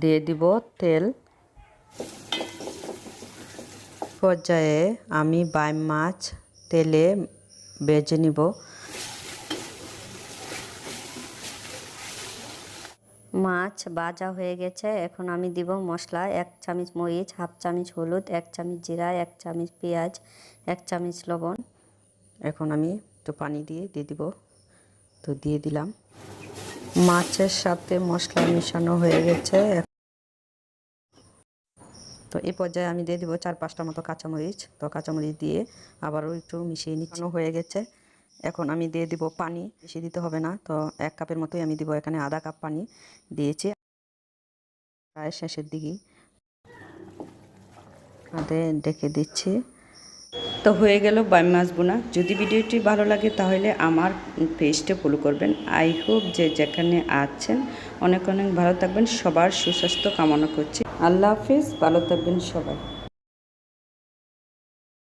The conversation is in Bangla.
দিয়ে দিব তেল। পর্যায়ে আমি বাইম মাছ তেলে বেজে নিব। মাছ ভাজা হয়ে গেছে। এখন আমি দিব মশলা। এক চামচ মরিচ, হাফ চামচ হলুদ, এক চামচ জিরা, এক চামচ পেঁয়াজ, এক চামচ লবণ। এখন আমি একটু পানি দিয়ে দিয়ে দিব। তো দিয়ে দিলাম। মাছের সাথে মশলা মিশানো হয়ে গেছে। তো এই পর্যায়ে আমি দিয়ে দিব চার পাঁচটা মতো কাঁচামরিচ। তো কাঁচামরিচ দিয়ে আবারও একটু মিশিয়ে নিচ্ছানো হয়ে গেছে। এখন আমি দিয়ে দিব পানি। বেশি দিতে হবে না। তো এক কাপের মতোই আমি দিব এখানে আধা কাপ পানি। দিয়েছি। প্রায় শেষের দিকেই ডেকে দিচ্ছি। তো হয়ে গেল বাই মাছ বোনা। যদি ভিডিওটি ভালো লাগে তাহলে আমার পেজটা ফলো করবেন। আই হোপ যে যেখানে আছেন অনেক অনেক ভালো থাকবেন। সবার সুস্বাস্থ্য কামনা করছি। আল্লাহ হাফিজ, ভালো থাকবেন সবাই।